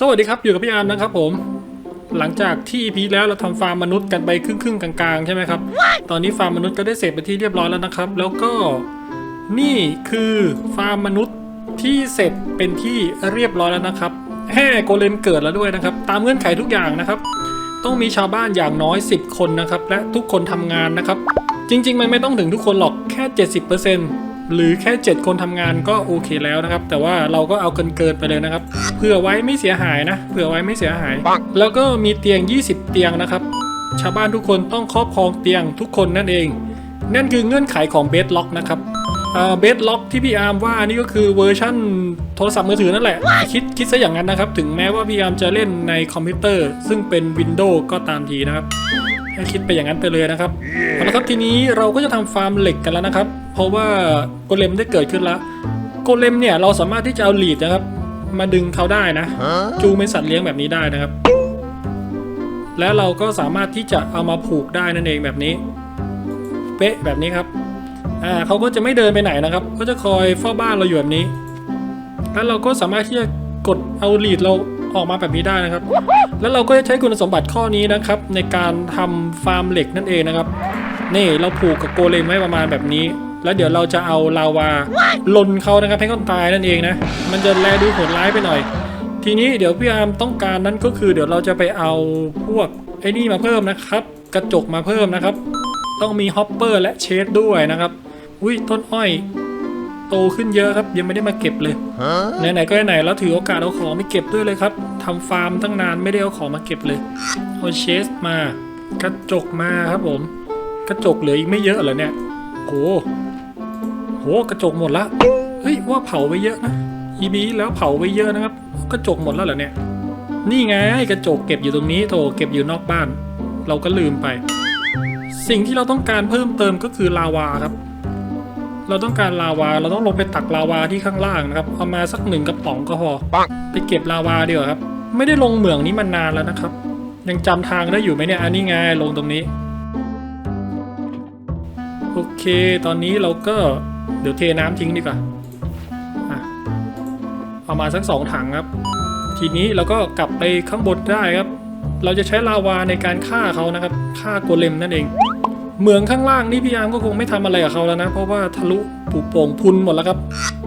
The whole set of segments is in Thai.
สวัสดีครับ อยู่กับพี่อาร์มนะครับผม หลังจากที่ EP แล้วเราทำฟาร์มมนุษย์กันไปครึ่งๆกลางๆใช่ไหมครับ ตอนนี้ฟาร์มมนุษย์ก็ได้เสร็จไปที่เรียบร้อยแล้วนะครับ แล้วก็นี่คือฟาร์มมนุษย์ที่เสร็จเป็นที่เรียบร้อยแล้วนะครับแห่โกเลมเกิดแล้วด้วยนะครับ ตามเงื่อนไขทุกอย่างนะครับ ต้องมีชาวบ้านอย่างน้อย 10 คนนะครับ และทุกคนทำงานนะครับ จริง ๆ มันไม่ต้องถึงทุกคนหรอกแค่ 70% หรือแค่ 7 คนทำงานก็โอเคแล้วนะครับ แต่ว่าเราก็เอาเกินเกินๆไปเลยนะครับเผื่อไว้ไม่เสียหายนะเผื่อไว้ไม่เสียหาย แล้วก็มีเตียง 20 เตียงนะครับ ชาวบ้านทุกคนต้องครอบครองเตียงทุกคนนั่นเอง นั่นคือเงื่อนไขของเบสล็อกนะครับเบสล็อกที่พี่อาร์มว่านี่ก็คือเวอร์ชั่นโทรศัพท์มือถือนั่นแหละ คิดคิดซะอย่างนั้นนะครับ ถึงแม้ว่าพี่อาร์มจะเล่นในคอมพิวเตอร์ ซึ่งเป็น Windows ก็ตามทีนะครับให้คิดไปอย่างนั้นไปเลยนะครับเอาละครับทีนี้เราก็จะทำฟาร์มเหล็กกันแล้วนะครับ เพราะว่าโกเลมได้เกิดขึ้นแล้วโกเลมเนี่ยเราสามารถที่จะเอาลีดนะครับ มาดึงเขาได้นะ จูงเป็นสัตว์เลี้ยงแบบนี้ได้นะครับ แล้วเราก็สามารถที่จะเอามาผูกได้นั่นเองแบบนี้ เป๊ะแบบนี้ครับอ่าเขาก็จะไม่เดินไปไหนนะครับ ก็จะคอยเฝ้าบ้านเราอยู่แบบนี้ แล้วเราก็สามารถที่จะกดเอาลีดเราออกมาแบบนี้ได้นะครับ แล้วเราก็จะใช้คุณสมบัติข้อนี้นะครับ ในการทำฟาร์มเหล็กนั่นเองนะครับ นี่เราผูกกับโกเลมไว้ประมาณแบบนี้ แล้วเดี๋ยวเราจะเอาลาวาลนเขานะครับให้เขาตายนั่นเองนะ มันจะแลดูโหดร้ายไปหน่อย ทีนี้เดี๋ยวพี่อาร์มต้องการนั้นก็คือ เดี๋ยวเราจะไปเอาพวกไอ้นี่มาเพิ่มนะครับ กระจกมาเพิ่มนะครับ ต้องมีฮอปเปอร์และเชดด้วยนะครับ อุ้ยต้นอ้อย โตขึ้นเยอะครับยังไม่ได้มาเก็บเลยไหนๆก็ไหนๆแล้วถือโอกาสเอาของไปเก็บด้วยเลยครับทำฟาร์มตั้งนานไม่ได้เอาของมาเก็บเลยเอาเชสมากระจกมาครับผม กระจกเหลืออีกไม่เยอะเหรอเนี่ยโหโหกระจกหมดละเฮ้ยว่าเผาไปเยอะนะอีบีแล้วเผาไปเยอะนะครับ กระจกหมดแล้วเหรอเนี่ยนี่ไงกระจกเก็บอยู่ตรงนี้โถเก็บอยู่นอกบ้าน เราก็ลืมไป สิ่งที่เราต้องการเพิ่มเติมก็คือลาวาครับ เราต้องการลาวา เราต้องลงไปตักลาวาที่ข้างล่างนะครับ เอามาสักหนึ่งกระป๋องก็พอ ไปเก็บลาวาดีกว่าครับ ไม่ได้ลงเหมืองนี้มานานแล้วนะครับ ยังจำทางได้อยู่ไหมเนี่ย อันนี้ไงลงตรงนี้ โอเค ตอนนี้เราก็เดี๋ยวเทน้ำทิ้งดีกว่าเอามาสักสองถังครับ ทีนี้เราก็กลับไปข้างบนได้ครับเราจะใช้ลาวาในการฆ่าเขานะครับ ฆ่าโกเลมนั่นเอง เหมืองข้างล่างนี่พี่อาร์มก็คงไม่ทำอะไรกับเขาแล้วนะ เพราะว่าทะลุผูโป่งพุนหมดแล้วครับ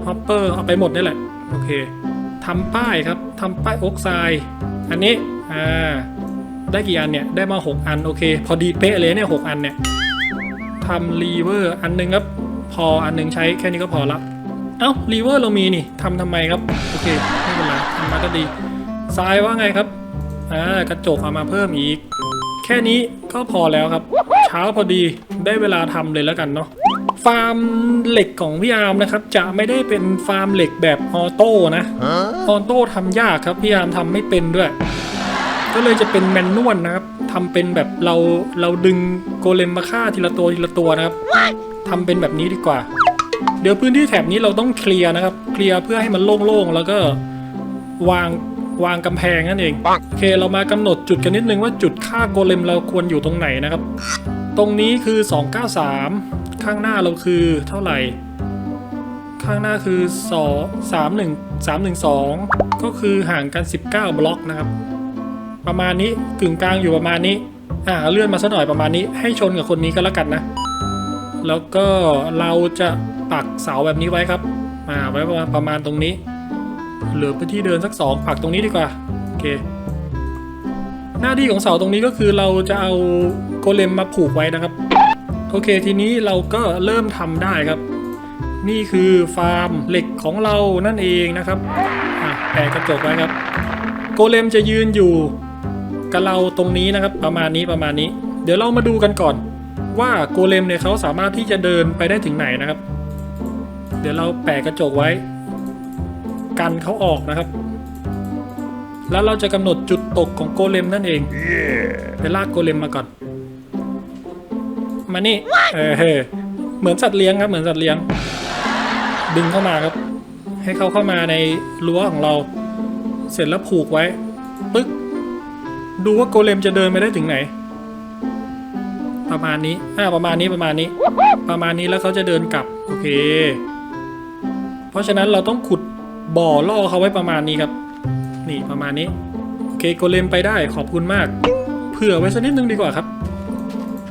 ฮอปเปอร์เอาไปหมดนี่แหละ โอเคทำป้ายครับทำป้ายโอกไซด์อันนี้อ่าได้กี่อันเนี่ย ได้มา 6 อัน โอเค พอดีเป๊ะเลยเนี่ยหกอันเนี่ยทำรีเวอร์อันหนึงครับ พออันหนึงใช้แค่นี้ก็พอละเอ้ารีเวอร์เรามีนี่ทำทำไมครับ โอเคไม่เป็นไรทำมาก็ดีทรายว่าไงครับอ่ากระจกเอามาเพิ่มอีก แค่นี้ก็พอแล้วครับ ช้าพอดีได้เวลาทำเลยแล้วกันเนาะฟาร์มเหล็กของพี่อาร์มนะครับจะไม่ได้เป็นฟาร์มเหล็กแบบออโต้นะออโต้ทำยากครับพี่อาร์มทำไม่เป็นด้วย ก็เลยจะเป็นแมนนวลนะครับทำเป็นแบบเราเราดึงโกเลมมาฆ่าทีละตัวทีละตัวนะครับทำเป็นแบบนี้ดีกว่า เดี๋ยวพื้นที่แถบนี้เราต้องเคลียร์นะครับ เคลียร์เพื่อให้มันโล่งๆแล้วก็วางวางกำแพงนั่นเองโอเคเรามากำหนดจุดกันนิดนึงว่าจุดฆ่าโกเลมเราควรอยู่ตรงไหนนะครับ ตรงนี้คือ 293 ข้างหน้าเราคือเท่าไหร่ ข้างหน้าคือ 2 3 1 3 1 2 ก็คือห่างกัน 19 บล็อกนะครับ ประมาณนี้กึ่งกลางอยู่ประมาณนี้ อ่าเลื่อนมาสักหน่อยประมาณนี้ ให้ชนกับคนนี้ก็แล้วกันนะ แล้วก็เราจะปักเสาแบบนี้ไว้ครับอ่าไว้ประมาณประมาณตรงนี้ เหลือพื้นที่เดินสักสองปักตรงนี้ดีกว่า โอเค หน้าที่ของเสาตรงนี้ก็คือเราจะเอา โกเลมมาผูกไว้นะครับ โอเคทีนี้เราก็เริ่มทำได้ครับ นี่คือฟาร์มเหล็กของเรานั่นเองนะครับอะแปะกระจกไว้ครับ โกเลมจะยืนอยู่กับเราตรงนี้นะครับ ประมาณนี้ประมาณนี้ เดี๋ยวเรามาดูกันก่อน ว่าโกเลมเนี่ยเขาสามารถที่จะเดินไปได้ถึงไหนนะครับ เดี๋ยวเราแปะกระจกไว้ กันเขาออกนะครับแล้วเราจะกำหนดจุดตกของโกเลมนั่นเองไปลากโกเลมมาก่อน มานี่เออเหมือนสัตว์เลี้ยงครับ เหมือนสัตว์เลี้ยง ดึงเข้ามาครับ ให้เขาเข้ามาในรั้วของเรา เสร็จแล้วผูกไว้ปึ๊กดูว่าโกเลมจะเดินไปได้ถึงไหน ประมาณนี้อ่าประมาณนี้ประมาณนี้ ประมาณนี้แล้วเขาจะเดินกลับโอเค เพราะฉะนั้นเราต้องขุดบ่อล่อเขาไว้ประมาณนี้ครับ นี่ประมาณนี้ โอเคโกเลมไปได้ขอบคุณมาก เผื่อไว้สักนิดนึงดีกว่าครับ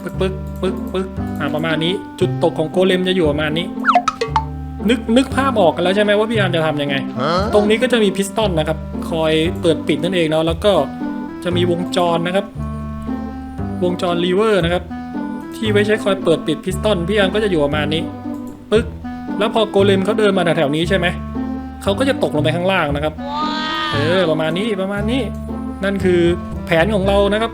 ปึ๊กปึ๊กปึ๊กปึ๊กอ่าประมาณนี้ จุดตกของโกเลมจะอยู่ประมาณนี้ นึกนึกภาพออกกันแล้วใช่ไหมว่าพี่อาร์มจะทำยังไง ตรงนี้ก็จะมีพิสตอนนะครับ คอยเปิดปิดนั่นเองเนาะแล้วก็จะมีวงจรนะครับ วงจรลีเวอร์นะครับ ที่ไว้ใช้คอยเปิดปิดพิสตอนพี่อาร์มก็จะอยู่ประมาณนี้ปึ๊กแล้วพอโกเลมเขาเดินมาแถวๆนี้ใช่ไหมเขาก็จะตกลงไปข้างล่างนะครับ เออประมาณนี้ประมาณนี้ นั่นคือแผนของเรานะครับ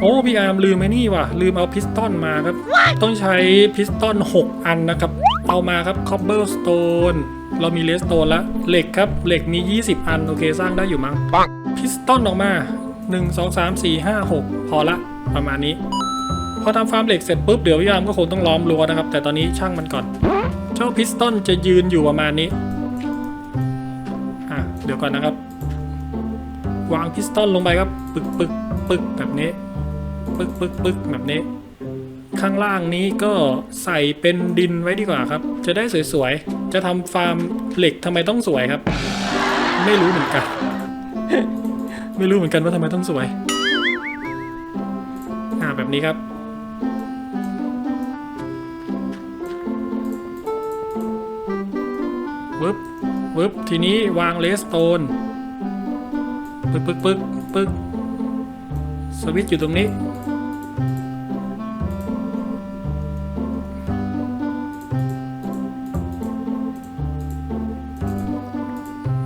โอ้พี่อาร์มลืมไอ้นี่ว่ะลืมเอาพิสตอนมาครับ ต้องใช้พิสตอน 6 อันนะครับ เอามาครับคอบเบิลสโตนเรามีเลสโตนแล้วเหล็กครับ เหล็กมี 20 อัน โอเคสร้างได้อยู่มั้งพิสตอนออกมา 1 2 3 4 5 6 พอละ ประมาณนี้ พอทำฟาร์มเหล็กเสร็จปุ๊บ เดี๋ยวพี่อาร์มก็คงต้องล้อมรั้วนะครับ แต่ตอนนี้ช่างมันก่อน เจ้าพิสตอนจะยืนอยู่ประมาณนี้อะเดี๋ยวก่อนนะครับ วางพิสตอนลงไปครับปึกปึกปึกแบบนี้ ปึกปึกปึกแบบนี้ ข้างล่างนี้ก็ใส่เป็นดินไว้ดีกว่าครับ จะได้สวยๆ จะทำฟาร์มเหล็กทำไมต้องสวยครับ ไม่รู้เหมือนกัน ไม่รู้เหมือนกันว่าทำไมต้องสวยอ่าแบบนี้ครับวึบวึบทีนี้วางเลสโตนปึ๊กปึ๊กปึ๊กปึ๊กสวิตช์อยู่ตรงนี้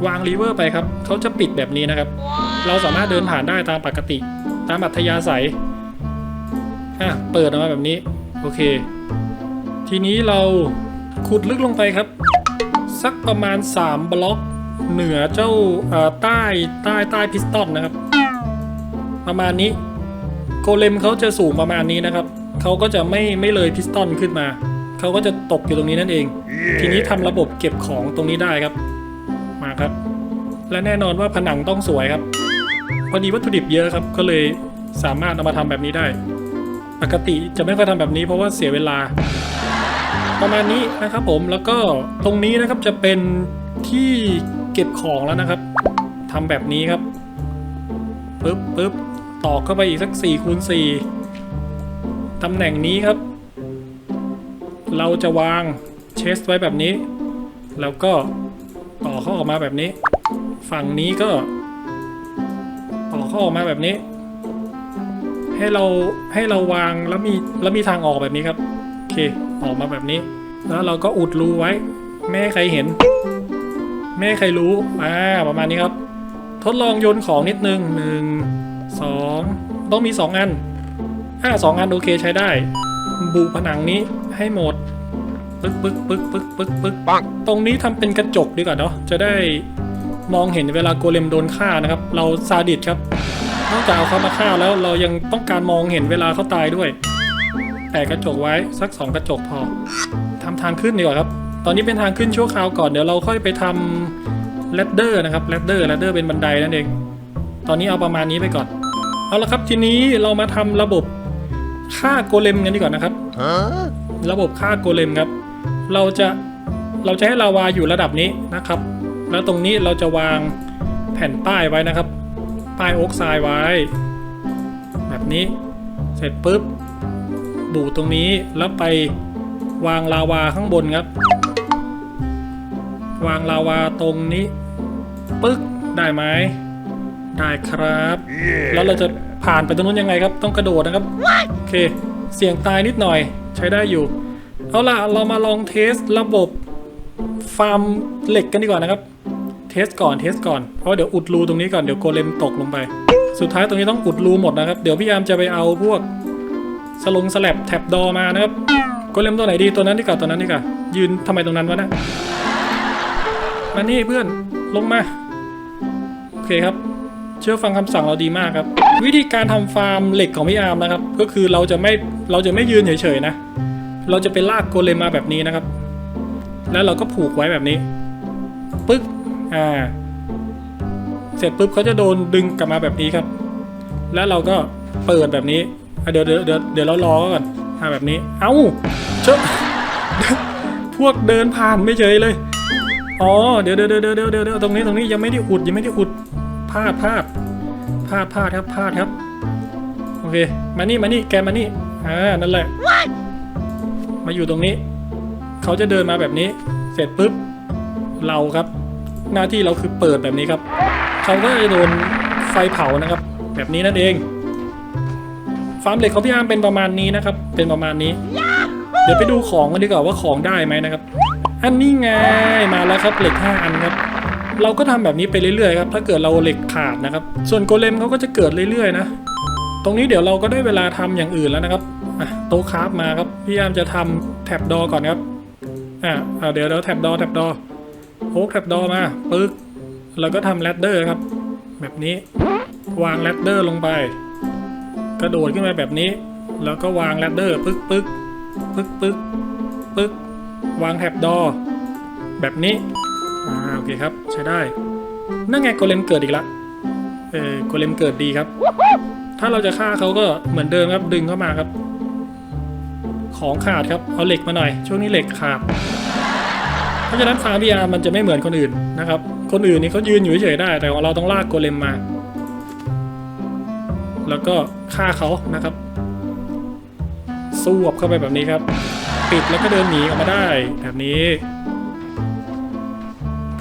วางลีเวอร์ไปครับเขาจะปิดแบบนี้นะครับ เราสามารถเดินผ่านได้ตามปกติ ตามอัธยาศัยอะเปิดออกมาแบบนี้ โอเค ทีนี้เราขุดลึกลงไปครับ สักประมาณ 3 บล็อก เหนือเจ้าใต้ใต้ใต้พิสตอนนะครับ ประมาณนี้โกเลมเขาจะสูงประมาณนี้นะครับเขาก็จะไม่ไม่เลยพิสตอนขึ้นมา เขาก็จะตกอยู่ตรงนี้นั่นเอง ทีนี้ทำระบบเก็บของตรงนี้ได้ครับ มาครับ และแน่นอนว่าผนังต้องสวยครับ พอดีวัตถุดิบเยอะครับ ก็เลยสามารถเอามาทำแบบนี้ได้ ปกติจะไม่ค่อยทำแบบนี้เพราะว่าเสียเวลา ประมาณนี้นะครับผมแล้วก็ตรงนี้นะครับจะเป็นที่เก็บของแล้วนะครับทำแบบนี้ครับปึ๊บปึ๊บตอกเข้าไปอีกสัก4คูณ4ตำแหน่งนี้ครับ เราจะวางเชสไว้แบบนี้ แล้วก็ เข้าออกมาแบบนี้ ฝั่งนี้ก็ต่อเข้าออกมาแบบนี้ ให้เราให้เราวางแล้วมีแล้วมีทางออกแบบนี้ครับโอเคออกมาแบบนี้ แล้วเราก็อุดรูไว้ไม่ให้ใครเห็น ไม่ให้ใครรู้อ่าประมาณนี้ครับ ทดลองโยนของนิดนึงหนึ่งสองต้องมีสองอันอ่าสองอันโอเคใช้ได้ บูผนังนี้ให้หมด ปึ๊กปึ๊กปึ๊กปึ๊กปึ๊กปึ๊กตรงนี้ทำเป็นกระจกดีกว่าเนาะจะได้มองเห็นเวลาโกเลมโดนฆ่านะครับ เราซาดิสครับนอกจากเอาเขามาฆ่าแล้วเรายังต้องการมองเห็นเวลาเขาตายด้วยแปะกระจกไว้สักสองกระจกพอทำทางขึ้นดีกว่าครับ ตอนนี้เป็นทางขึ้นชั่วคราวก่อนเดี๋ยวเราค่อยไปทำแรดเดอร์นะครับแรดเดอร์แรดเดอร์เป็นบันไดนั่นเอง ตอนนี้เอาประมาณนี้ไปก่อน เอาละครับทีนี้เรามาทำระบบฆ่าโกเลมกันดีกว่านะครับ ระบบฆ่าโกเลมครับ เราจะเราจะให้ลาวาอยู่ระดับนี้นะครับ แล้วตรงนี้เราจะวางแผ่นป้ายไว้นะครับ ป้ายโอ๊กไซด์ไว้ แบบนี้เสร็จปุ๊บบูตรงนี้แล้วไปวางลาวาข้างบนครับ วางลาวาตรงนี้ ปึ๊กได้ไหมได้ครับแล้วเราจะผ่านไปตรงนู้นยังไงครับ ต้องกระโดดนะครับโอเค เสี่ยงตายนิดหน่อยใช้ได้อยู่ เอาล่ะ เรามาลองเทสระบบฟาร์มเหล็กกันดีกว่านะครับ เทสก่อนเทสก่อน เพราะเดี๋ยวอุดรูตรงนี้ก่อน เดี๋ยวโกเลมตกลงไป สุดท้ายตรงนี้ต้องอุดรูหมดนะครับ เดี๋ยวพี่ยามจะไปเอาพวกสลงสแลบแท็บดอมานะครับ โกเลมตัวไหนดีตัวนั้นดีกว่าตัวนั้นดีกว่า ยืนทำไมตรงนั้นวะนะมานี่เพื่อนลงมา โอเคครับ เชื่อฟังคำสั่งเราดีมากครับ วิธีการทำฟาร์มเหล็กของพี่อาร์มนะครับ ก็คือเราจะไม่เราจะไม่ยืนเฉยๆนะ เราจะไปลากโกเลมมาแบบนี้นะครับ แล้วเราก็ผูกไว้แบบนี้ ปึ๊ก อ่า เสร็จปุ๊บเขาจะโดนดึงกลับมาแบบนี้ครับ แล้วเราก็เปิดแบบนี้เดี๋ยวเดี๋ยวเดี๋ยวเดี๋ยวเรารอก่อนอ่าแบบนี้ เอ้าเชอะพวกเดินผ่านไม่เฉยเลย อ๋อ เดี๋ยวเดี๋ยวเดี๋ยวเดี๋ยวเดี๋ยวเดี๋ยวตรงนี้ตรงนี้ยังไม่ได้อุดยังไม่ได้อุด พลาดพลาดพลาดพลาดครับพลาดครับ โอเค มานี่มานี่แกมานี่ อ่า นั่นแหละ มาอยู่ตรงนี้ เขาจะเดินมาแบบนี้ เสร็จปุ๊บเราครับ หน้าที่เราคือเปิดแบบนี้ครับ เขาก็จะโดนไฟเผานะครับ แบบนี้นั่นเองฟาร์มเหล็กของพี่อาร์มเป็นประมาณนี้นะครับ เป็นประมาณนี้ เดี๋ยวไปดูของกันดีกว่าว่าของได้ไหมนะครับ อันนี้ไงมาแล้วครับเหล็ก5อันครับ เราก็ทำแบบนี้ไปเรื่อยๆครับ ถ้าเกิดเราเหล็กขาดนะครับ ส่วนโกเลมเขาก็จะเกิดเรื่อยๆนะ ตรงนี้เดี๋ยวเราก็ได้เวลาทำอย่างอื่นแล้วนะครับ อะโต๊ะคราฟมาครับพี่ยามจะทำแท็บดอก่อนครับอะเอาเดี๋ยวเดี๋ยวแท็บดอแท็บดอโอ๊กแท็บดอมาปึ๊กแล้วก็ทำแรดเดอร์ครับ แบบนี้วางแรดเดอร์ลงไป กระโดดขึ้นมาแบบนี้ แล้วก็วางแรดเดอร์ปึ๊กปึ๊กปึ๊กปึ๊กปึ๊กวางแท็บดอ แบบนี้อ่าโอเคครับใช้ได้ นั่นไงโกเลมเกิดอีกละเออโกเลมเกิดดีครับ ถ้าเราจะฆ่าเขาก็เหมือนเดิมครับดึงเข้ามาครับ ของขาดครับ เอาเหล็กมาหน่อย ช่วงนี้เหล็กขาด เพราะฉะนั้นฟาร์มพีอามันจะไม่เหมือนคนอื่นนะครับ คนอื่นนี่เขายืนอยู่เฉยๆได้ แต่ของเราต้องลากโกเลมมา แล้วก็ฆ่าเขานะครับสวบเข้าไปแบบนี้ครับ ปิดแล้วก็เดินหนีออกมาได้แบบนี้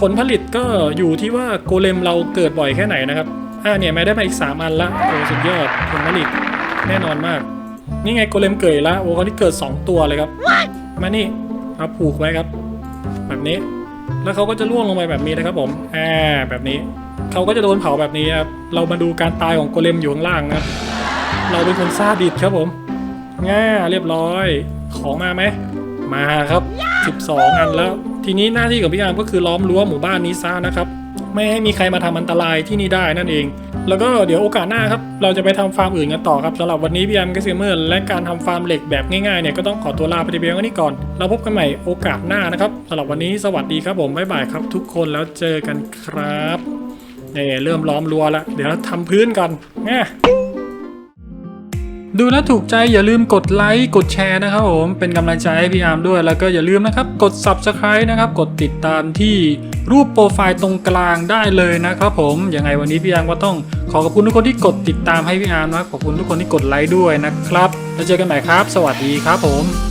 ผลผลิตก็อยู่ที่ว่าโกเลมเราเกิดบ่อยแค่ไหนนะครับอ่าเนี่ยแม่ได้มาอีก 3 อันละโอ้สุดยอดผลผลิตแน่นอนมาก นี่ไงโกเลมเกิดแล้วโอ้เขาที่เกิด 2 ตัวเลยครับ มานี่เอาผูกไว้ครับ แบบนี้ แล้วเขาก็จะล่วงลงไปแบบนี้นะครับผมแอ่าแบบนี้เขาก็จะโดนเผาแบบนี้ครับเรามาดูการตายของโกเลมอยู่ข้างล่างนะครับเราเป็นคนซาดิสครับผมง่าเรียบร้อย ของมาไหมมาครับ 12 อันแล้ว ทีนี้หน้าที่ของพี่อาร์มก็คือล้อมรั้วหมู่บ้านนี้ซะนะครับ ไม่ให้มีใครมาทำอันตรายที่นี่ได้นั่นเอง แล้วก็เดี๋ยวโอกาสหน้าครับ เราจะไปทำฟาร์มอื่นกันต่อครับสำหรับวันนี้พี่อาร์มก็เซเมอร์และการทำฟาร์มเหล็กแบบง่ายๆเนี่ยก็ต้องขอตัวลาไปแต่เพียงเท่านี้ก่อน เราพบกันใหม่โอกาสหน้านะครับสำหรับวันนี้สวัสดีครับผมบ๊ายบายครับทุกคนแล้วเจอกันครับเนี่ยเริ่มล้อมรั้วแล้วเดี๋ยวทำพื้นก่อนแง่ดูแล้วถูกใจอย่าลืมกดไลค์กดแชร์นะครับผมเป็นกำลังใจให้พี่อาร์มด้วยแล้วก็อย่าลืมนะครับ กด Subscribe นะครับ กดติดตามที่ รูปโปรไฟล์ตรงกลางได้เลยนะครับผมยังไงวันนี้พี่อาร์มก็ต้องขอขอบคุณทุกคนที่กดติดตามให้พี่อาร์มนะขอบคุณทุกคนที่กดไลค์ด้วยนะครับ แล้วเจอกันใหม่ครับ สวัสดีครับผม